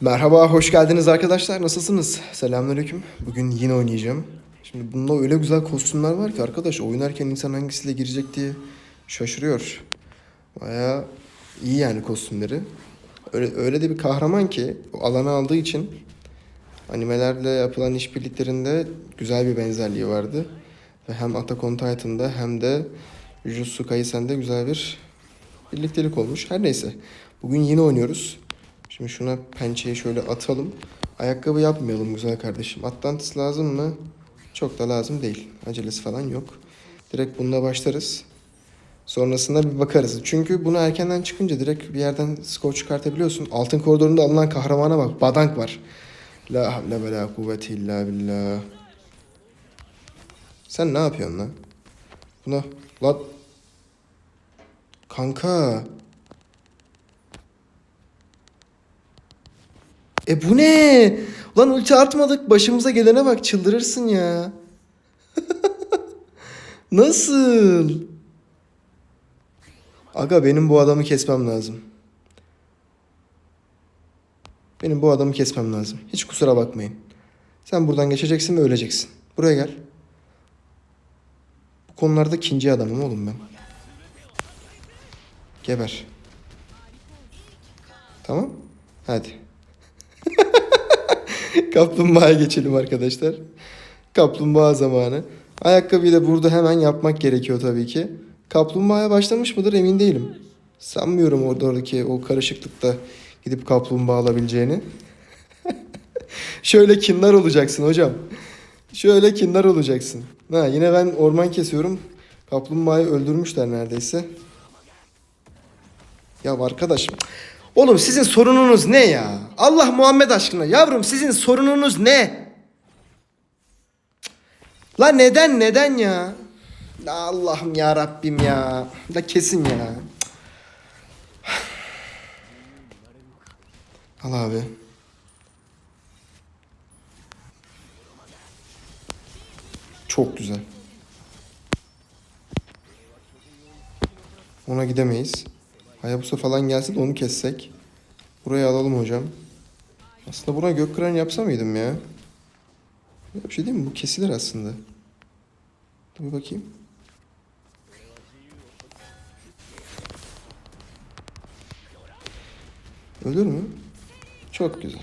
Merhaba, hoş geldiniz arkadaşlar. Nasılsınız? Selamünaleyküm. Bugün yine oynayacağım. Şimdi bunda öyle güzel kostümler var ki arkadaş oynarken insan hangisiyle girecek diye şaşırıyor. Baya iyi yani kostümleri. Öyle, öyle de bir kahraman ki o alanı aldığı için animelerle yapılan işbirliklerinde güzel bir benzerliği vardı. Ve hem Attack on Titan'da hem de Jujutsu Kaisen'de güzel bir birliktelik olmuş. Her neyse. Bugün yine oynuyoruz. Şimdi şuna pençeyi şöyle atalım. Ayakkabı yapmayalım güzel kardeşim. Atlantis lazım mı? Çok da lazım değil. Acelesi falan yok. Direkt bununla başlarız. Sonrasında bir bakarız. Çünkü bunu erkenden çıkınca direkt bir yerden skor çıkartabiliyorsun. Altın koridorunda alınan kahramana bak. Badank var. La havle ve la kuvvete illa billah. Sen ne yapıyorsun lan? Buna... Lan... Kanka... E bu ne? Ulan ulti atmadık. Başımıza gelene bak çıldırırsın ya. Nasıl? Aga benim bu adamı kesmem lazım. Benim bu adamı kesmem lazım. Hiç kusura bakmayın. Sen buradan geçeceksin ve öleceksin. Buraya gel. Bu konularda ikinci adamım oğlum ben. Geber. Tamam? Hadi. Kaplumbağaya geçelim arkadaşlar. Kaplumbağa zamanı. Ayakkabıyı da burada hemen yapmak gerekiyor tabii ki. Kaplumbağaya başlamış mıdır emin değilim. Sanmıyorum orada oradaki o karışıklıkta gidip kaplumbağa alabileceğini. Şöyle kinler olacaksın hocam. Şöyle kinler olacaksın. Ha, yine ben orman kesiyorum. Kaplumbağayı öldürmüşler neredeyse. Ya arkadaş. Oğlum sizin sorununuz ne ya? Allah Muhammed aşkına. Yavrum sizin sorununuz ne? La neden neden ya? La Allah'ım ya Rabbim ya. La kesin ya. Al abi. Çok güzel. Ona gidemeyiz. Hayabusa falan gelse de onu kessek. Buraya alalım hocam. Aslında buna gök kıran yapsa mıydım ya? Bir şey değil mi? Bu kesilir aslında. Dur bir bakayım. Ölür mü? Çok güzel.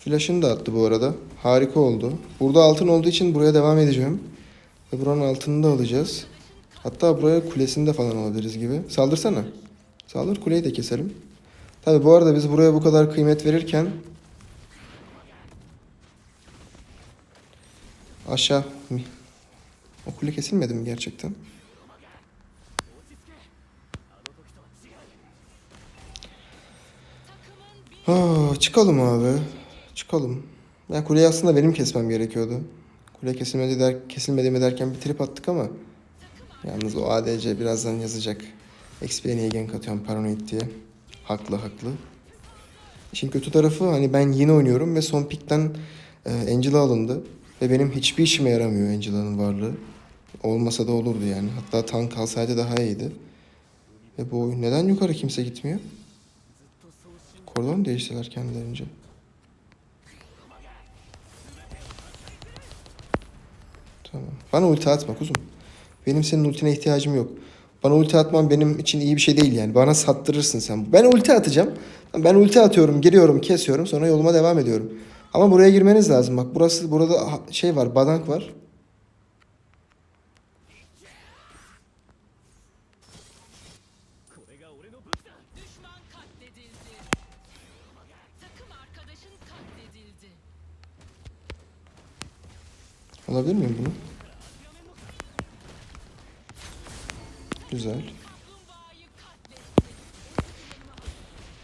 Flash'ını da attı bu arada. Harika oldu. Burada altın olduğu için buraya devam edeceğim. Ve buranın altını da alacağız. Hatta buraya kulesini de falan alabiliriz gibi. Saldırsana. Saldır kuleyi de keselim. Tabi bu arada biz buraya bu kadar kıymet verirken aşağı mi? O kule kesilmedi mi gerçekten? Ha, çıkalım abi. Çıkalım. Ya kuleyi aslında benim kesmem gerekiyordu. Kule kesilmedi der, kesilmedi mi derken bir trip attık ama yalnız o ADC birazdan yazacak. XP'ye niye gank atıyorum paranoid diye. Haklı haklı. İşin kötü tarafı hani ben yeni oynuyorum ve son pikten e, Angela alındı. Ve benim hiçbir işime yaramıyor Angela'nın varlığı. Olmasa da olurdu yani. Hatta tank alsaydı daha iyiydi. Ve bu oyun neden yukarı kimse gitmiyor? Koridor mu değiştiler kendilerince? Tamam. Bana ulti atma kuzum. Benim senin ultine ihtiyacım yok. Bana ulti atman benim için iyi bir şey değil yani. Bana sattırırsın sen. Ben ulti atacağım. Ben ulti atıyorum, giriyorum, kesiyorum. Sonra yoluma devam ediyorum. Ama buraya girmeniz lazım. Bak burası burada şey var, badank var. Alabilir miyim bunu? Güzel.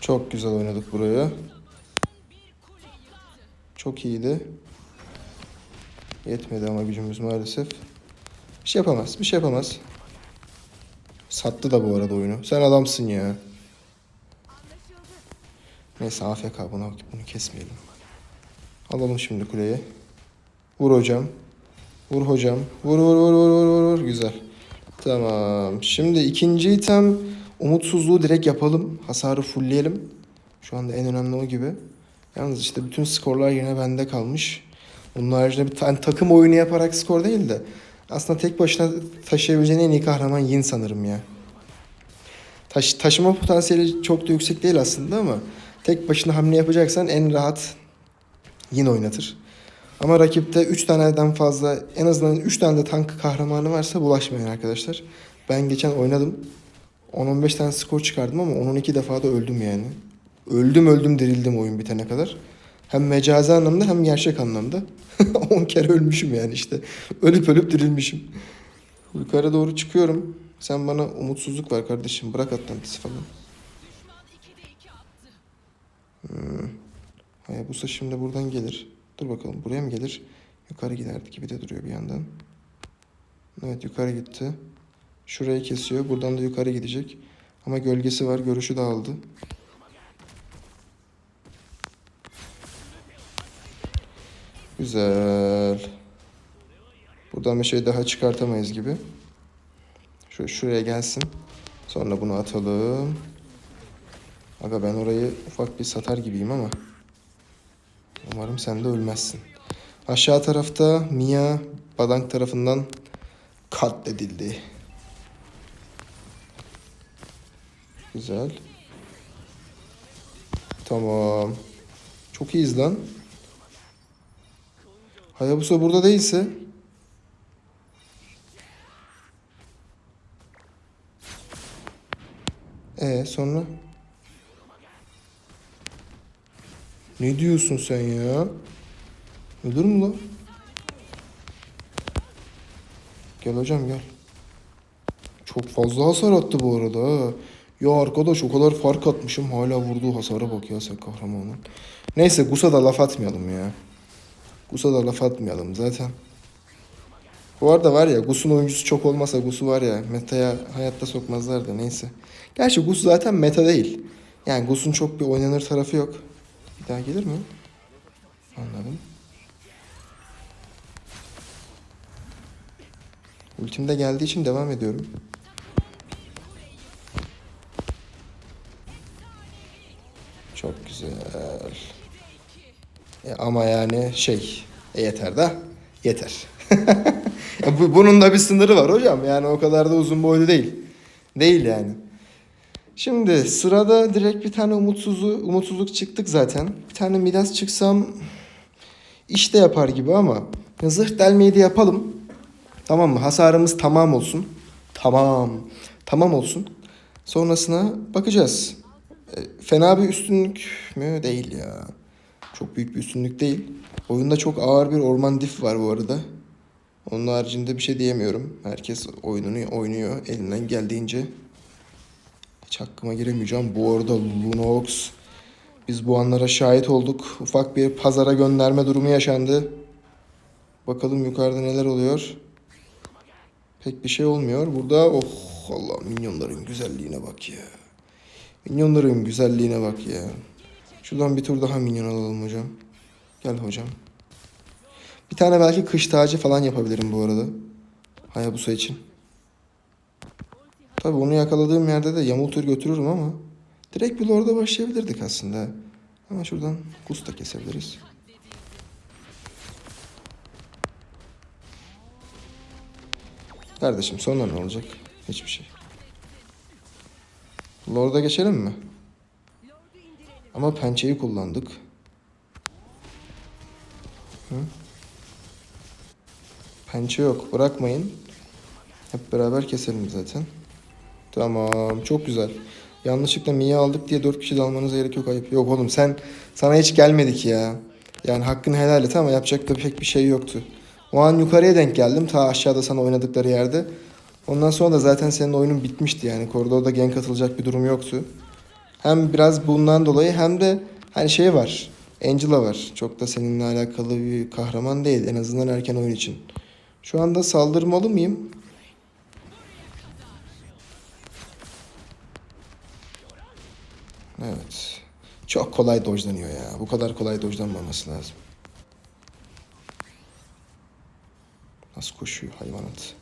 Çok güzel oynadık buraya. Çok iyiydi. Yetmedi ama gücümüz maalesef. Bir şey yapamaz, bir şey yapamaz. Sattı da bu arada oyunu. Sen adamsın ya. Neyse AFK buna bunu kesmeyelim. Alalım şimdi kuleyi. Vur hocam. Vur hocam. Vur vur vur vur vur. vur. Güzel. Tamam. Şimdi ikinci item umutsuzluğu direkt yapalım. Hasarı fullleyelim. Şu anda en önemli o gibi. Yalnız işte bütün skorlar yine bende kalmış. Onun haricinde bir tane takım oyunu yaparak skor değil de aslında tek başına taşıyabileceğin en iyi kahraman Yin sanırım ya. Taş, taşıma potansiyeli çok da yüksek değil aslında ama tek başına hamle yapacaksan en rahat Yin oynatır. Ama rakipte 3 taneden fazla en azından 3 tane de tank kahramanı varsa bulaşmayın arkadaşlar. Ben geçen oynadım. 10-15 tane skor çıkardım ama 10-12 defa da öldüm yani. Öldüm öldüm dirildim oyun bitene kadar. Hem mecazi anlamda hem gerçek anlamda. 10 kere ölmüşüm yani işte. Ölüp ölüp dirilmişim. Yukarı doğru çıkıyorum. Sen bana umutsuzluk var kardeşim. Bırak Atlantis'i falan. Düşman 2'de 2 attı. Hayabusa şimdi buradan gelir. Dur bakalım buraya mı gelir? Yukarı giderdi gibi de duruyor bir yandan. Evet yukarı gitti. Şurayı kesiyor. Buradan da yukarı gidecek. Ama gölgesi var. Görüşü dağıldı. Güzel. Buradan bir şey daha çıkartamayız gibi. Şu şuraya gelsin. Sonra bunu atalım. Aga ben orayı ufak bir satar gibiyim ama. Umarım sen de ölmezsin. Aşağı tarafta Mia Badank tarafından katledildi. Güzel. Tamam. Çok iyiyiz lan. Hayabusa burada değilse E sonra? Ne diyorsun sen ya? Ölür mü lan? Gel hocam gel. Çok fazla hasar attı bu arada ha. Ya arkadaş o kadar fark atmışım hala vurduğu hasara bak ya sen kahramanın. Neyse Gus'a da laf atmayalım ya. Gus'a da laf atmayalım zaten. Bu arada var ya Gus'un oyuncusu çok olmasa Gus'u var ya meta'ya hayatta sokmazlar da neyse. Gerçi Gus zaten meta değil. Yani Gus'un çok bir oynanır tarafı yok. Daha gelir mi? Anladım. Ultimde geldiği için devam ediyorum. Çok güzel. E ama yani şey e yeter de yeter. Bu, bunun da bir sınırı var hocam. Yani o kadar da uzun boylu değil. Değil yani. Şimdi sırada direkt bir tane umutsuzluğu, umutsuzluk çıktık zaten. Bir tane Midas çıksam iş de yapar gibi ama zırh delmeyi de yapalım. Tamam mı? Hasarımız tamam olsun. Tamam. Tamam olsun. Sonrasına bakacağız. E, fena bir üstünlük mü? Değil ya. Çok büyük bir üstünlük değil. Oyunda çok ağır bir orman dif var bu arada. Onun haricinde bir şey diyemiyorum. Herkes oyununu oynuyor elinden geldiğince. Hiç hakkıma giremeyeceğim. Bu arada Lunox biz bu anlara şahit olduk. Ufak bir pazara gönderme durumu yaşandı. Bakalım yukarıda neler oluyor. Pek bir şey olmuyor. Burada oh Allah minyonların güzelliğine bak ya. Minyonların güzelliğine bak ya. Şuradan bir tur daha minyon alalım hocam. Gel hocam. Bir tane belki kış tacı falan yapabilirim bu arada. Hayabusa için. Tabi onu yakaladığım yerde de yamultur götürürüm ama direkt bir lorda başlayabilirdik aslında. Ama şuradan kus da kesebiliriz. Kardeşim sonra ne olacak? Hiçbir şey. Lord'a geçelim mi? Ama pençeyi kullandık. Hı? Pençe yok. Bırakmayın. Hep beraber keselim zaten. Tamam. Çok güzel. Yanlışlıkla Mia aldık diye dört kişi de almanıza gerek yok ayıp. Yok oğlum sen sana hiç gelmedik ya. Yani hakkını helal et ama yapacak da pek bir şey yoktu. O an yukarıya denk geldim. Ta aşağıda sana oynadıkları yerde. Ondan sonra da zaten senin oyunun bitmişti yani. Koridorda gank atılacak bir durum yoktu. Hem biraz bundan dolayı hem de hani şey var. Angela var. Çok da seninle alakalı bir kahraman değil. En azından erken oyun için. Şu anda saldırmalı mıyım? Evet. Çok kolay dojlanıyor ya. Bu kadar kolay dojlanmaması lazım. Nasıl koşuyor hayvanat.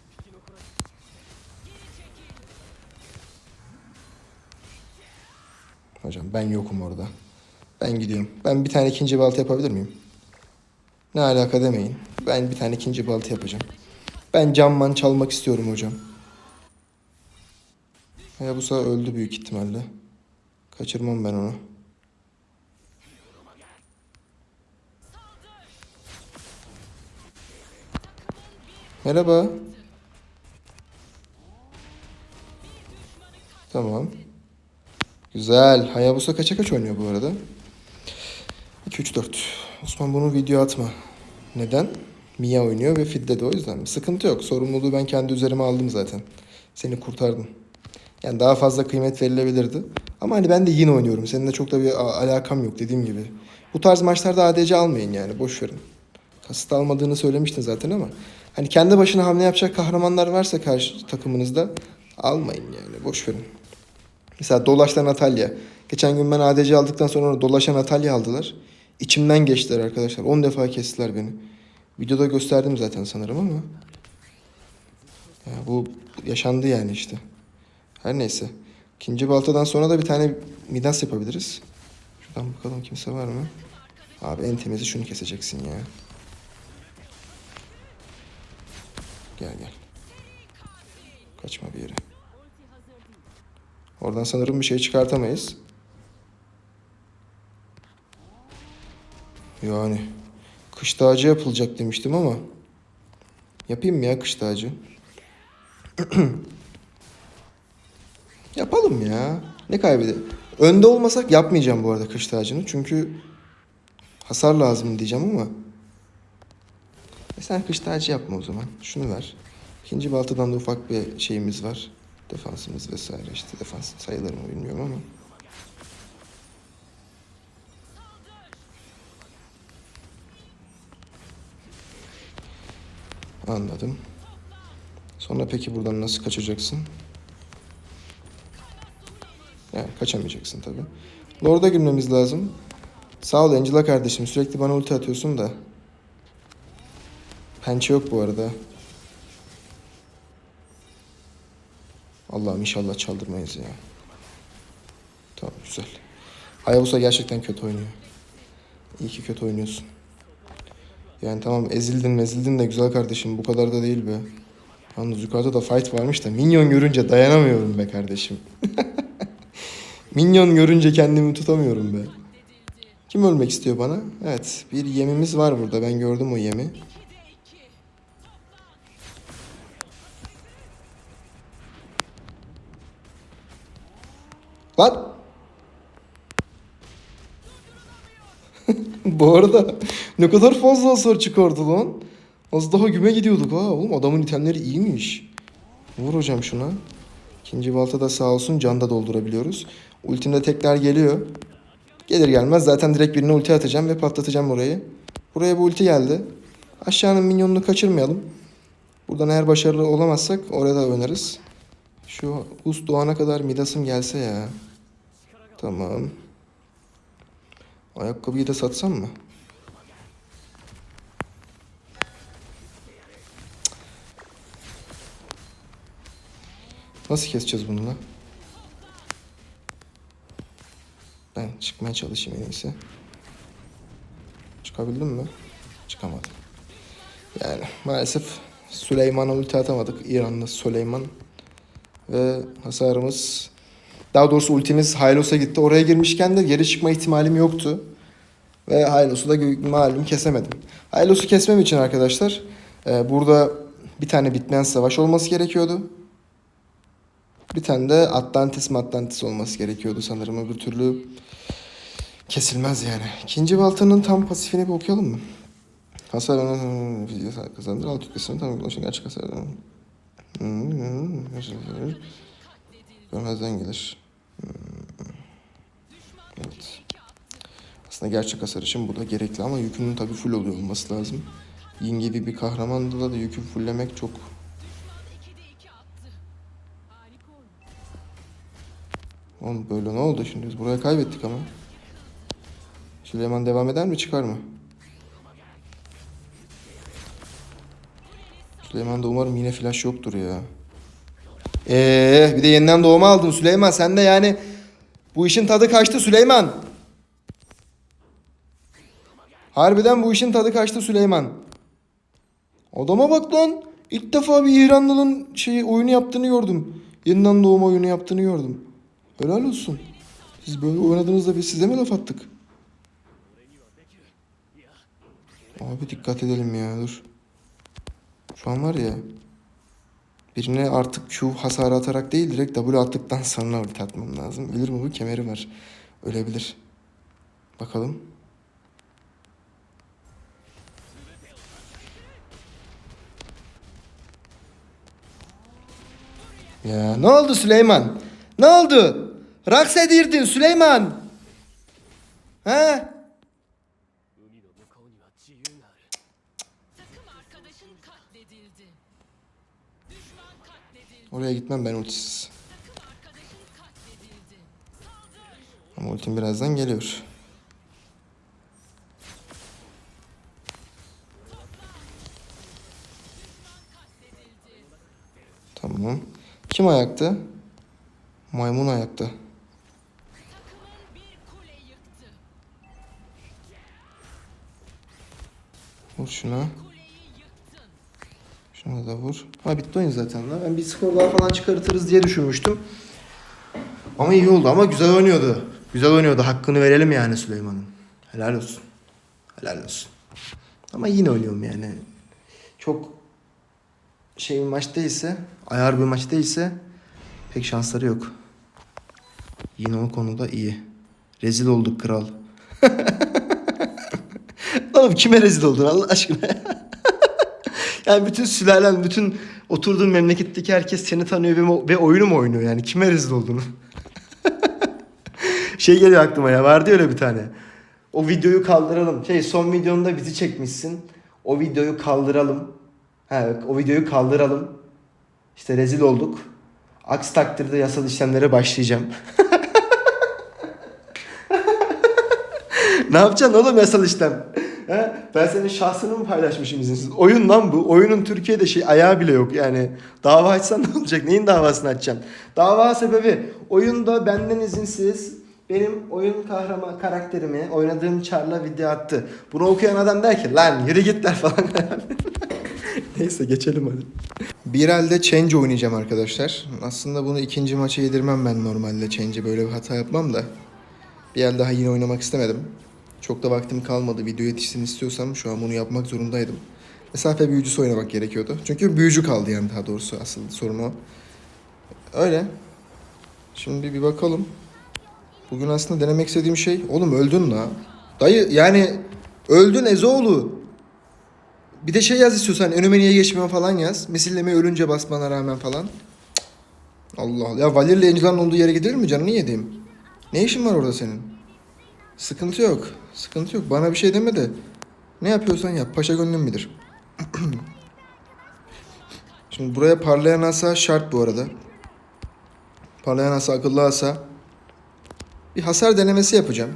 Hocam ben yokum orada. Ben gidiyorum. Ben bir tane ikinci balta yapabilir miyim? Ne alaka demeyin. Ben bir tane ikinci balta yapacağım. Ben camman çalmak istiyorum hocam. Hayabusa öldü büyük ihtimalle. Kaçırmam ben onu. Merhaba. Tamam. Güzel. Hayabusa kaça kaç oynuyor bu arada? 2 3 4. Osman bunu video atma. Neden? Mia oynuyor ve Fidde de o yüzden. Sıkıntı yok. Sorumluluğu ben kendi üzerime aldım zaten. Seni kurtardım. Yani daha fazla kıymet verilebilirdi. Ama hani ben de yine oynuyorum. Seninle çok da bir alakam yok dediğim gibi. Bu tarz maçlarda ADC almayın yani. Boş verin. Kasıt almadığını söylemiştin zaten ama. Hani kendi başına hamle yapacak kahramanlar varsa karşı takımınızda almayın yani. Boş verin. Mesela Dolaş'ta Natalya. Geçen gün ben ADC aldıktan sonra Dolaş'a Natalya aldılar. İçimden geçtiler arkadaşlar. 10 defa kestiler beni. Videoda gösterdim zaten sanırım ama. Ya bu yaşandı yani işte. Her neyse. İkinci baltadan sonra da bir tane Midas yapabiliriz. Şuradan bakalım kimse var mı? Abi en temizi şunu keseceksin ya. Gel gel. Kaçma bir yere. Oradan sanırım bir şey çıkartamayız. Yani kış tacı yapılacak demiştim ama yapayım mı ya kış tacı? Yapalım ya. Ne kaybede? Önde olmasak yapmayacağım bu arada kış tacını. Çünkü hasar lazım diyeceğim ama. E sen kış tacı yapma o zaman. Şunu ver. İkinci baltadan da ufak bir şeyimiz var. Defansımız vesaire işte defans sayılır mı bilmiyorum ama. Anladım. Sonra peki buradan nasıl kaçacaksın? Yani kaçamayacaksın tabii. Lord'a girmemiz lazım. Sağ ol Angela kardeşim. Sürekli bana ulti atıyorsun da. Pençe yok bu arada. Allah'ım inşallah çaldırmayız ya. Tamam güzel. Hayabusa gerçekten kötü oynuyor. İyi ki kötü oynuyorsun. Yani tamam ezildin mezildin de güzel kardeşim bu kadar da değil be. Yalnız yukarıda da fight varmış da minyon görünce dayanamıyorum be kardeşim. minyon görünce kendimi tutamıyorum be. Kim ölmek istiyor bana? Evet bir yemimiz var burada ben gördüm o yemi. Lan! Bu arada ne kadar fazla hasar çıkardı lan. Az daha güme gidiyorduk ha. Oğlum adamın itemleri iyiymiş. Vur hocam şuna. İkinci balta da sağ olsun can da doldurabiliyoruz. Ultimde tekrar geliyor. Gelir gelmez zaten direkt birine ulti atacağım ve patlatacağım orayı. Buraya bu ulti geldi. Aşağının minyonunu kaçırmayalım. Buradan eğer başarılı olamazsak oraya da oynarız. Şu Us doğana kadar Midas'ım gelse ya. Tamam. Ayakkabıyı da satsam mı? Nasıl keseceğiz bununla? Ben çıkmaya çalışayım en iyisi. Çıkabildim mi? Çıkamadım. Yani maalesef Süleyman'a ulti atamadık. İranlı Süleyman. Ve hasarımız... Daha doğrusu ultimiz Hylos'a gitti. Oraya girmişken de geri çıkma ihtimalim yoktu. Ve Hylos'u da malum kesemedim. Hylos'u kesmem için arkadaşlar e, burada bir tane bitmeyen savaş olması gerekiyordu. Bir tane de Atlantis Atlantis olması gerekiyordu sanırım. Öbür türlü kesilmez yani. İkinci baltanın tam pasifini bir okuyalım mı? Hasar fiziksel kazandır. Alt kütlesini tam ulaşın gerçek hasar. Görmezden gelir. Evet. Aslında gerçek hasar için bu da gerekli ama yükünün tabii full oluyor olması lazım. Yin gibi bir kahramanda da yükü fulllemek çok. Oğlum böyle ne oldu şimdi? Biz buraya kaybettik ama. Süleyman devam eder mi çıkar mı? Süleyman'da umarım yine flash yoktur ya. Eee bir de yeniden doğma aldın Süleyman. Sen de yani bu işin tadı kaçtı Süleyman. Harbiden bu işin tadı kaçtı Süleyman. Adama bak lan. İlk defa bir İranlı'nın şeyi oyunu yaptığını gördüm. Yeniden doğum oyunu yaptığını gördüm. Helal olsun. Siz böyle oynadığınızda biz size mi laf attık? Abi dikkat edelim ya dur. Şu an var ya. Birine artık Q hasar atarak değil direkt W attıktan sonra ulti atmam lazım. Ölür mü bu? Kemeri var. Ölebilir. Bakalım. Ya ne oldu Süleyman? Ne oldu? Raks edirdin Süleyman. He? Oraya gitmem ben ultisiz. Ama ultim birazdan geliyor. Tamam. Kim ayakta? Maymun ayakta. Vur şuna. Şuna da vur. Ha bitti oyun zaten lan. Ben bir skor daha falan çıkartırız diye düşünmüştüm. Ama iyi oldu ama güzel oynuyordu. Güzel oynuyordu. Hakkını verelim yani Süleyman'ın. Helal olsun. Helal olsun. Ama yine oynuyorum yani. Çok şey bir maç değilse, ayar bir maç değilse pek şansları yok. Yine o konuda iyi. Rezil olduk kral. Oğlum kime rezil oldun Allah aşkına? Yani bütün sülalen, bütün oturduğun memleketteki herkes seni tanıyor ve, ve oyunu mu oynuyor yani? Kime rezil olduğunu? şey geliyor aklıma ya vardı öyle bir tane. O videoyu kaldıralım. Şey son videonda bizi çekmişsin. O videoyu kaldıralım. Ha, o videoyu kaldıralım. İşte rezil olduk. Aksi takdirde yasal işlemlere başlayacağım. ne yapacaksın oğlum yasal işlem? He? Ben senin şahsını mı paylaşmışım izinsiz? Oyun lan bu. Oyunun Türkiye'de şey ayağı bile yok yani. Dava açsan ne olacak? Neyin davasını açacaksın? Dava sebebi oyunda benden izinsiz benim oyun kahraman karakterimi oynadığım Char'la video attı. Bunu okuyan adam der ki lan yürü git der falan. Neyse geçelim hadi. Bir elde Change oynayacağım arkadaşlar. Aslında bunu ikinci maça yedirmem ben normalde Change'e böyle bir hata yapmam da. Bir el daha yine oynamak istemedim. Çok da vaktim kalmadı. Video yetişsin istiyorsam şu an bunu yapmak zorundaydım. Mesafe büyücüsü oynamak gerekiyordu. Çünkü büyücü kaldı yani daha doğrusu asıl sorun o. Öyle. Şimdi bir bakalım. Bugün aslında denemek istediğim şey... Oğlum öldün la. Dayı yani öldün Ezoğlu. Bir de şey yaz istiyorsan önüme niye geçmiyor falan yaz. Misilleme ölünce basmana rağmen falan. Cık. Allah Allah. Ya Valer'le Angela'nın olduğu yere gidilir mi canını yediğim? Ne işin var orada senin? Sıkıntı yok. Sıkıntı yok. Bana bir şey deme de. Ne yapıyorsan yap. Paşa gönlüm bilir. Şimdi buraya parlayan asa şart bu arada. Parlayan asa akıllı asa. Bir hasar denemesi yapacağım.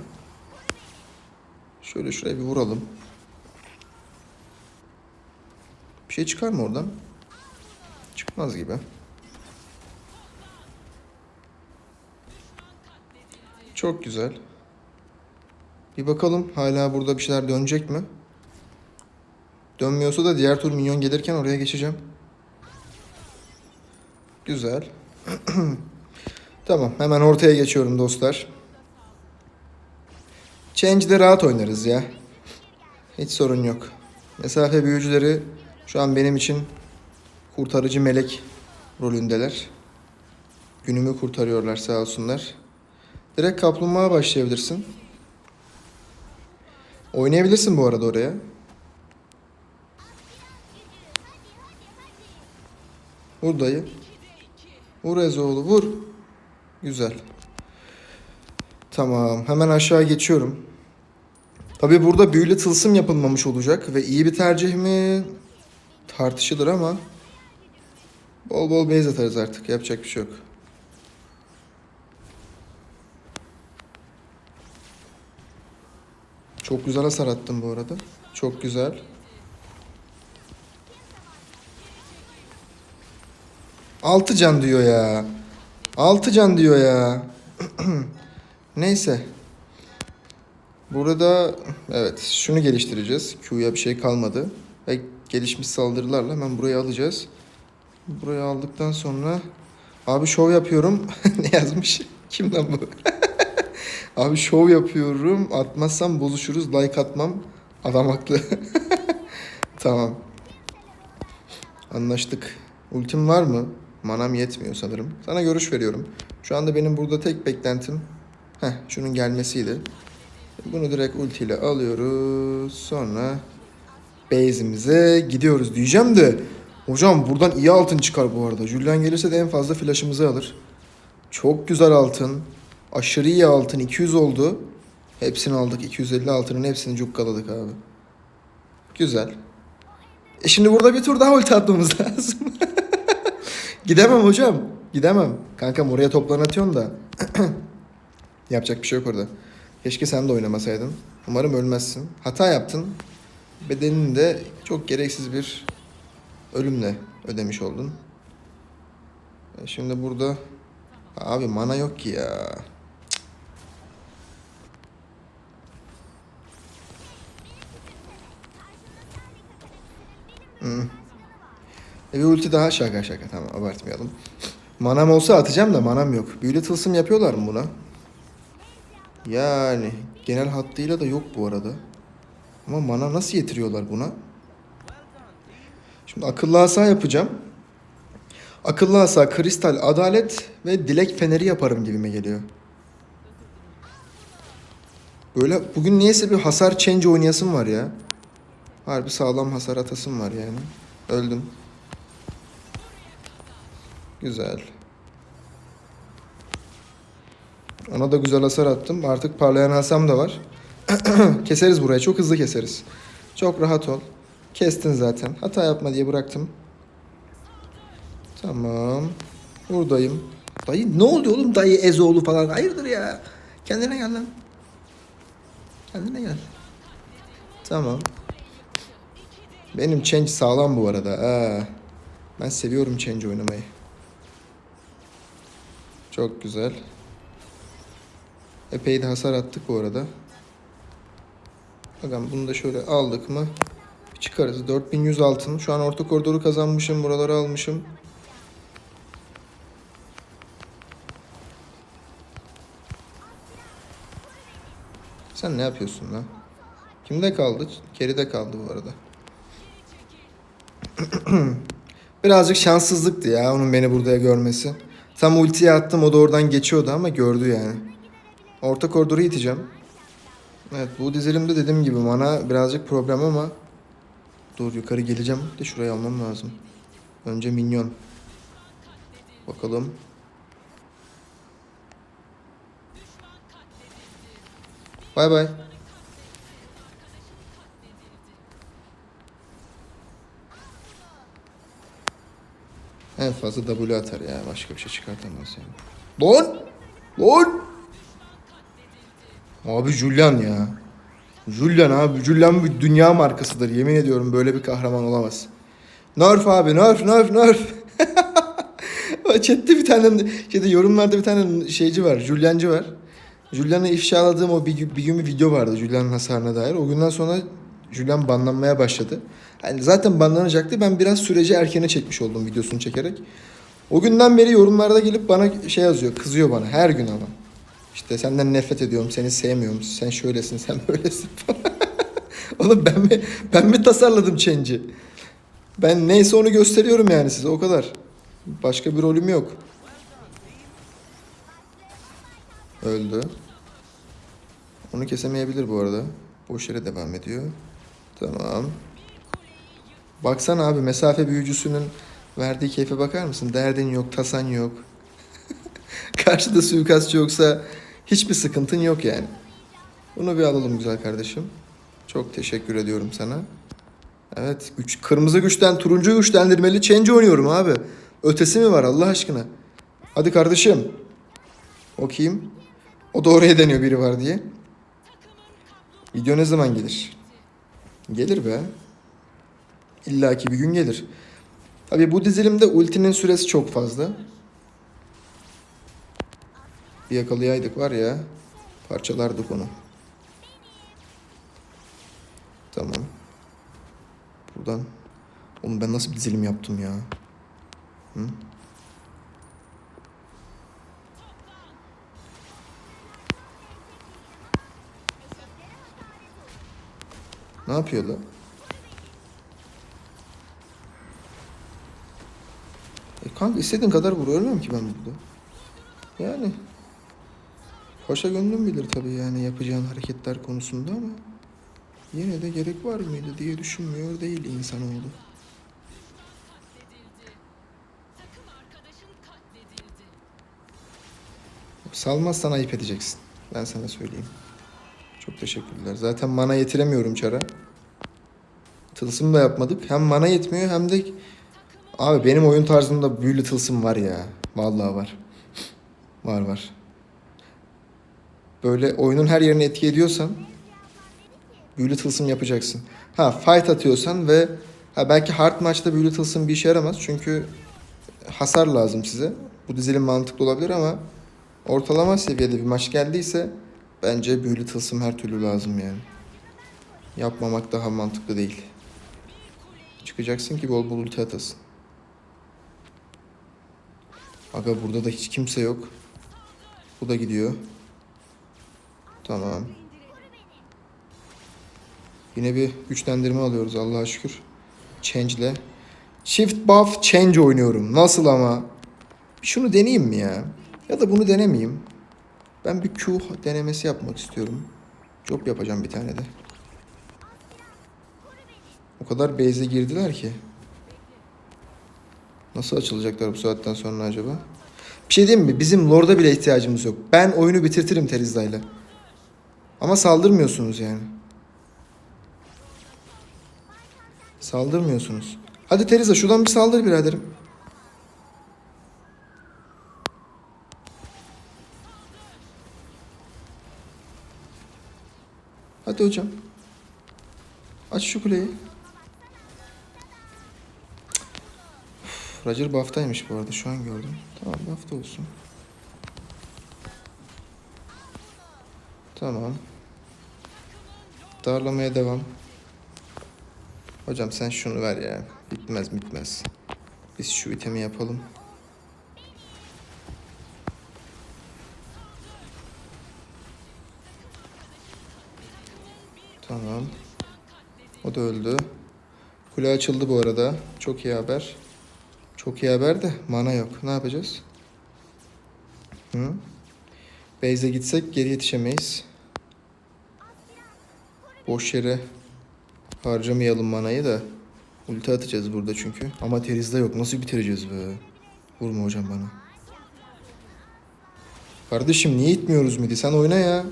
Şöyle şuraya bir vuralım. Bir şey çıkar mı oradan? Çıkmaz gibi. Çok güzel. Bir bakalım hala burada bir şeyler dönecek mi? Dönmüyorsa da diğer tur minyon gelirken oraya geçeceğim. Güzel. tamam hemen ortaya geçiyorum dostlar. Change'de rahat oynarız ya. Hiç sorun yok. Mesafe büyücüleri şu an benim için kurtarıcı melek rolündeler. Günümü kurtarıyorlar sağ olsunlar. Direkt kaplumbağa başlayabilirsin. Oynayabilirsin bu arada oraya. Vur dayı. Vur Ezoğlu vur. Güzel. Tamam hemen aşağı geçiyorum. Tabi burada büyülü tılsım yapılmamış olacak ve iyi bir tercih mi tartışılır ama bol bol base atarız artık yapacak bir şey yok. Çok güzel hasar attım bu arada. Çok güzel. Altı can diyor ya. Altı can diyor ya. Neyse. Burada evet şunu geliştireceğiz. Q'ya bir şey kalmadı. Ve gelişmiş saldırılarla hemen burayı alacağız. Burayı aldıktan sonra abi şov yapıyorum. ne yazmış? Kim lan bu? abi şov yapıyorum. Atmazsam bozuşuruz. Like atmam. Adam haklı. tamam. Anlaştık. Ultim var mı? Manam yetmiyor sanırım. Sana görüş veriyorum. Şu anda benim burada tek beklentim heh, şunun gelmesiydi. Bunu direkt ultiyle alıyoruz. Sonra base'imize gidiyoruz diyeceğim de hocam buradan iyi altın çıkar bu arada. Julian gelirse de en fazla flash'ımızı alır. Çok güzel altın. Aşırı iyi altın. 200 oldu. Hepsini aldık. 250 altının hepsini cukkaladık abi. Güzel. E şimdi burada bir tur daha ulti atmamız lazım. Gidemem hocam. Gidemem. Kankam oraya toplan atıyorsun da. Yapacak bir şey yok orada. Keşke sen de oynamasaydın. Umarım ölmezsin. Hata yaptın. Bedenini de çok gereksiz bir ölümle ödemiş oldun. E Şimdi burada abi mana yok ki ya. Hmm. E bir ulti daha şaka şaka tamam abartmayalım. Manam olsa atacağım da manam yok. Büyülü tılsım yapıyorlar mı buna? Yani genel hattıyla da yok bu arada. Ama mana nasıl yetiriyorlar buna? Şimdi akıllı asa yapacağım. Akıllı asa, kristal, adalet ve dilek feneri yaparım gibime geliyor. Böyle bugün niyeyse bir hasar change oynayasım var ya. Harbi sağlam hasar atasım var yani. Öldüm. Güzel. Ona da güzel hasar attım. Artık parlayan hasam da var. keseriz burayı. Çok hızlı keseriz. Çok rahat ol. Kestin zaten. Hata yapma diye bıraktım. Tamam. Buradayım. Dayı ne oldu oğlum dayı Ezoğlu falan? Hayırdır ya? Kendine gel lan. Kendine gel. Tamam. Benim change sağlam bu arada. Ha. Ben seviyorum change oynamayı. Çok güzel. Epey de hasar attık bu arada. Bakalım bunu da şöyle aldık mı çıkarız. 4100 altın. Şu an orta koridoru kazanmışım. Buraları almışım. Sen ne yapıyorsun lan? Kimde kaldı? Geride kaldı bu arada. Birazcık şanssızlıktı ya onun beni burada görmesi. Tam ultiye attım o da oradan geçiyordu ama gördü yani. Orta koridoru iteceğim. Evet bu dizilimde dediğim gibi mana birazcık problem ama Dur yukarı geleceğim de şurayı almam lazım. Önce minyon. Bakalım. Bay bay. En fazla W atar ya. Başka bir şey çıkartamaz yani. Lan! Lan! Abi Julian ya. Julian abi. Julian bir dünya markasıdır. Yemin ediyorum böyle bir kahraman olamaz. Nerf abi. Nerf, nerf, nerf. Chat'te bir tane şeyde yorumlarda bir tane şeyci var. Juliancı var. Julian'ı ifşaladığım o bir, bir gün bir video vardı Julian'ın hasarına dair. O günden sonra Julian banlanmaya başladı. Yani zaten banlanacaktı. Ben biraz süreci erkene çekmiş oldum videosunu çekerek. O günden beri yorumlarda gelip bana şey yazıyor. Kızıyor bana her gün ama. İşte senden nefret ediyorum, seni sevmiyorum, sen şöylesin, sen böylesin falan. Oğlum ben mi, ben mi tasarladım change'i? Ben neyse onu gösteriyorum yani size o kadar. Başka bir rolüm yok. Öldü. Onu kesemeyebilir bu arada. Boş yere devam ediyor. Tamam. Baksana abi mesafe büyücüsünün verdiği keyfe bakar mısın? Derdin yok, tasan yok. Karşıda suikastçı yoksa hiçbir sıkıntın yok yani. Bunu bir alalım güzel kardeşim. Çok teşekkür ediyorum sana. Evet, güç, kırmızı güçten turuncu güçlendirmeli change oynuyorum abi. Ötesi mi var Allah aşkına? Hadi kardeşim. O kim? O da oraya deniyor biri var diye. Video ne zaman gelir? Gelir be. İlla ki bir gün gelir. Tabii bu dizilimde ultinin süresi çok fazla. Bir yakalayaydık var ya parçalardık onu. Tamam. Buradan. Oğlum ben nasıl bir dizilim yaptım ya? Hı? Ne yapıyor lan? E kanka istediğin kadar vur ölmem ki ben burada. Yani. Paşa gönlüm bilir tabii yani yapacağın hareketler konusunda ama yine de gerek var mıydı diye düşünmüyor değil insanoğlu. Salmazsan ayıp edeceksin. Ben sana söyleyeyim. Çok teşekkürler. Zaten mana yetiremiyorum çara. Tılsım da yapmadık. Hem mana yetmiyor hem de... Abi benim oyun tarzımda büyülü tılsım var ya. Vallahi var. var var. Böyle oyunun her yerine etki ediyorsan büyülü tılsım yapacaksın. Ha fight atıyorsan ve ha belki hard maçta büyülü tılsım bir işe yaramaz. Çünkü hasar lazım size. Bu dizilim mantıklı olabilir ama ortalama seviyede bir maç geldiyse bence büyülü tılsım her türlü lazım yani. Yapmamak daha mantıklı değil. Çıkacaksın ki bol bol ulti atasın. Aga burada da hiç kimse yok. Bu da gidiyor. Tamam. Yine bir güçlendirme alıyoruz Allah'a şükür. Change'le. Shift buff change oynuyorum. Nasıl ama? Şunu deneyeyim mi ya? Ya da bunu denemeyeyim. Ben bir Q denemesi yapmak istiyorum. Job yapacağım bir tane de. O kadar base'e girdiler ki. Nasıl açılacaklar bu saatten sonra acaba? Bir şey diyeyim mi? Bizim Lord'a bile ihtiyacımız yok. Ben oyunu bitirtirim Teriza'yla. Ama saldırmıyorsunuz yani. Saldırmıyorsunuz. Hadi Teriza şuradan bir saldır biraderim. Hadi hocam. Aç şu kuleyi. Üf, Roger buff'taymış bu arada şu an gördüm. Tamam buff'ta olsun. Tamam. Darlamaya devam. Hocam sen şunu ver ya. Bitmez bitmez. Biz şu itemi yapalım. Tamam. O da öldü. Kule açıldı bu arada. Çok iyi haber. Çok iyi haber de mana yok. Ne yapacağız? Hı? Base'e gitsek geri yetişemeyiz. Boş yere harcamayalım manayı da. Ulti atacağız burada çünkü. Ama Teriz'de yok. Nasıl bitireceğiz be? Vurma hocam bana. Kardeşim niye itmiyoruz midi? Sen oyna ya.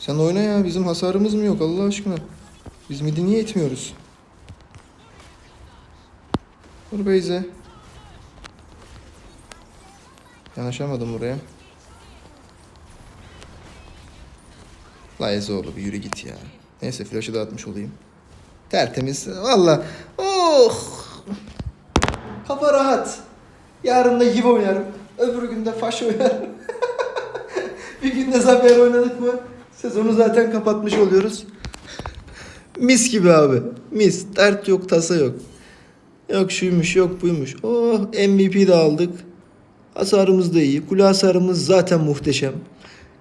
Sen oyna ya. Bizim hasarımız mı yok Allah aşkına? Biz midi niye itmiyoruz? Vur Beyze. Yanaşamadım buraya. La Ezoğlu bir yürü git ya. Neyse flaşı da atmış olayım. Tertemiz. Valla. Oh. Kafa rahat. Yarın da Yiv oynarım. Öbür gün de Faş oynarım. bir gün de Zafer oynadık mı sezonu zaten kapatmış oluyoruz. Mis gibi abi. Mis. Dert yok, tasa yok. Yok şuymuş, yok buymuş. Oh MVP de aldık. Hasarımız da iyi. Kule hasarımız zaten muhteşem.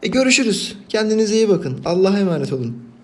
E görüşürüz. Kendinize iyi bakın. Allah'a emanet olun.